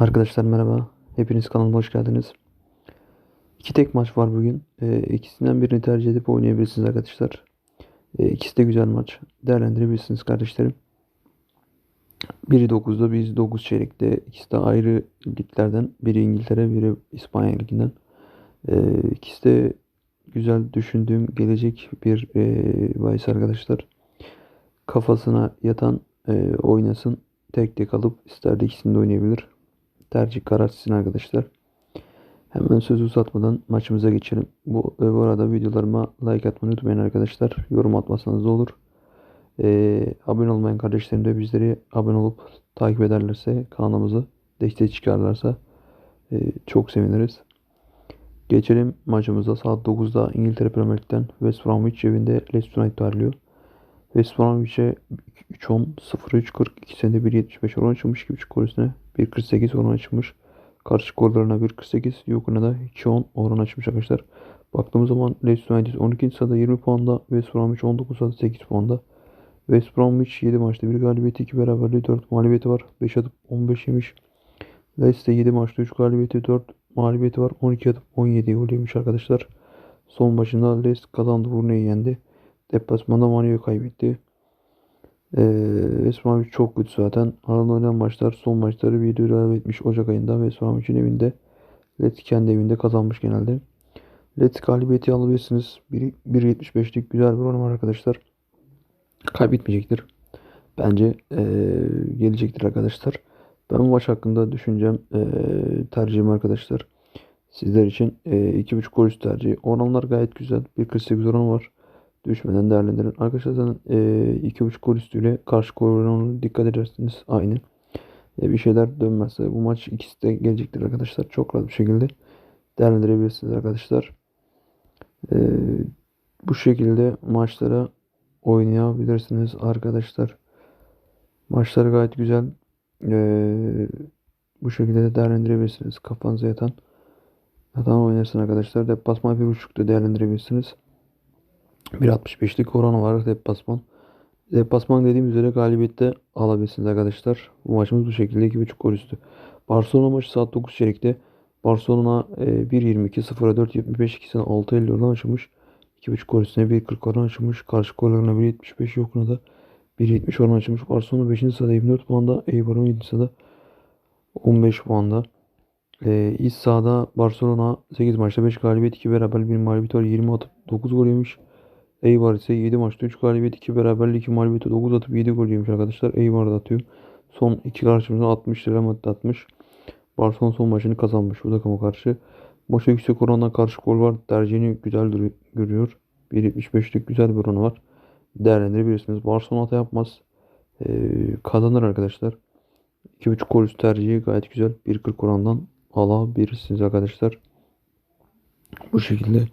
Arkadaşlar merhaba. Hepiniz kanalıma hoş geldiniz. İki tek maç var bugün. Ee, ikisinden birini tercih edip oynayabilirsiniz arkadaşlar. Ee, ikisi de güzel maç. Değerlendirebilirsiniz kardeşlerim. Biri 9'da, biri 9 çeyrekte. İkisi de ayrı liglerden. Biri İngiltere, biri İspanya liginden. Ee, ikisi de güzel düşündüğüm gelecek bir e, bahis arkadaşlar. Kafasına yatan e, oynasın. Tek tek alıp ister de ikisini de oynayabilir. Tercih karar sizin arkadaşlar. Hemen sözü uzatmadan maçımıza geçelim. Bu, e, bu arada videolarıma like atmayı unutmayın arkadaşlar. Yorum atmasanız da olur. Ee, abone olmayan kardeşlerim de bizleri abone olup takip ederlerse kanalımızı destek çıkarlarsa e, çok seviniriz. Geçelim maçımıza saat 9'da İngiltere Premier Lig'den West Bromwich evinde Leicester United ağırlıyor. West Bromwich'e 3-10, 0-3, 42 senede 1.75 oran açılmış. 2.5 gol üstüne 1.48 oran açılmış. Karşı gollerine 1.48, Yokun'a da 2.10 oran açmış arkadaşlar. Baktığımız zaman Leicester United 12. sırada 20 puanda, West Bromwich 19 sırada 8 puanda. West Bromwich 7 maçta 1 galibiyeti 2 beraberliği 4 mağlubiyeti var. 5 atıp 15 yemiş. Leicester 7 maçta 3 galibiyeti 4 mağlubiyeti var. 12 atıp 17 gol yemiş arkadaşlar. Son maçında Leicester kazandı. Burnayı yendi. Deplasmanda Manu'yu kaybetti. Ee, West Bromwich çok kötü zaten. Aralarında oynanan maçlar son maçları bir devam etmiş Ocak ayında West Bromwich'in evinde. Leeds kendi evinde kazanmış genelde. Leeds galibiyeti alabilirsiniz. 1.75'lik güzel bir oran var arkadaşlar. Kaybetmeyecektir. Bence ee, gelecektir arkadaşlar. Ben bu maç hakkında düşüncem ee, tercihim arkadaşlar. Sizler için ee, 2.5 gol üstü tercihi. Oranlar gayet güzel. 1.48 oran var düşmeden değerlendirin. Arkadaşlar zaten e, iki buçuk gol üstüyle karşı oranına dikkat edersiniz aynı. E, bir şeyler dönmezse bu maç ikisi de gelecektir arkadaşlar. Çok rahat bir şekilde değerlendirebilirsiniz arkadaşlar. E, bu şekilde maçlara oynayabilirsiniz arkadaşlar. Maçlar gayet güzel. E, bu şekilde de değerlendirebilirsiniz. Kafanıza yatan yatan oynarsın arkadaşlar. Deplasman bir buçukta değerlendirebilirsiniz. 1.65'lik oranı var deplasman. Deplasman dediğim üzere galibiyette alabilirsiniz arkadaşlar. Bu maçımız bu şekilde 2.5 gol üstü. Barcelona maçı saat 9 çeyrekte. Barcelona e, 1.22 0'a 4 75 ikisine 6.50 oran açılmış. 2.5 gol üstüne 1.40 oran açılmış. Karşı gollerine 1.75 yokuna da 1.70 oran açılmış. Barcelona 5. sırada 24 puanda. Eibar 17. sırada 15 puanda. E, iç sahada Barcelona 8 maçta 5 galibiyet 2 beraber 1 mağlubiyet var. 20 atıp 9 gol yemiş. Eibar ise 7 maçta 3 galibiyet 2 beraberlik 2 mağlubiyeti 9 atıp 7 gol yemiş arkadaşlar. Eibar da atıyor. Son 2 karşımızda 60 lira madde atmış. Barcelona son maçını kazanmış bu takıma karşı. Maça yüksek oranla karşı gol var. Tercihini güzel görüyor. 1.75'lik güzel bir oranı var. Değerlendirebilirsiniz. Barcelona hata yapmaz. Ee, kazanır arkadaşlar. 2.5 gol üstü tercihi gayet güzel. 1.40 orandan alabilirsiniz arkadaşlar. Bu şekilde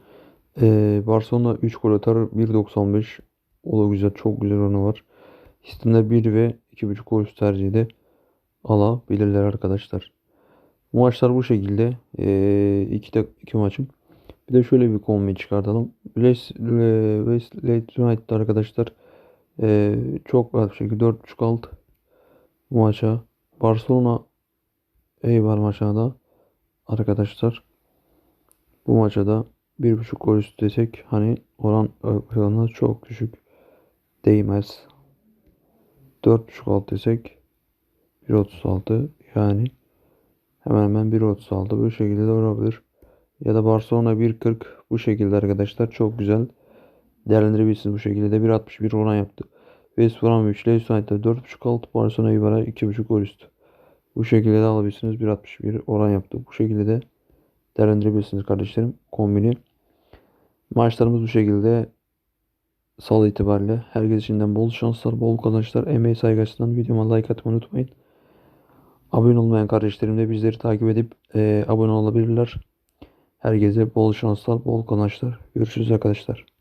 ee, Barcelona 3 gol atar 1.95 o da güzel çok güzel oranı var. Sistemde 1 ve 2.5 gol üstü tercihi de alabilirler arkadaşlar. Bu maçlar bu şekilde. Ee, iki, de, iki maçım. Bir de şöyle bir kombin çıkartalım. West Leeds United'da arkadaşlar ee, çok rahat bir şekilde 4.5 alt bu maça. Barcelona Eibar maçına da arkadaşlar bu maça da 1.5 gol üstü desek hani oran oranı çok düşük değmez. 4.5 alt desek 1.36 yani hemen hemen 1.36 bu şekilde de olabilir. Ya da Barcelona 1.40 bu şekilde arkadaşlar çok güzel değerlendirebilirsiniz bu şekilde de 1.61 oran yaptı. West Bromwich Leeds United'da 4.5 alt Barcelona Ibar'a 2.5 gol üstü. Bu şekilde de alabilirsiniz 1.61 oran yaptı. Bu şekilde de değerlendirebilirsiniz kardeşlerim kombini. Maçlarımız bu şekilde salı itibariyle. Herkes içinden bol şanslar, bol kazançlar, emeği saygı açısından videoma like atmayı unutmayın. Abone olmayan kardeşlerim de bizleri takip edip e, abone olabilirler. Herkese bol şanslar, bol kazançlar. Görüşürüz arkadaşlar.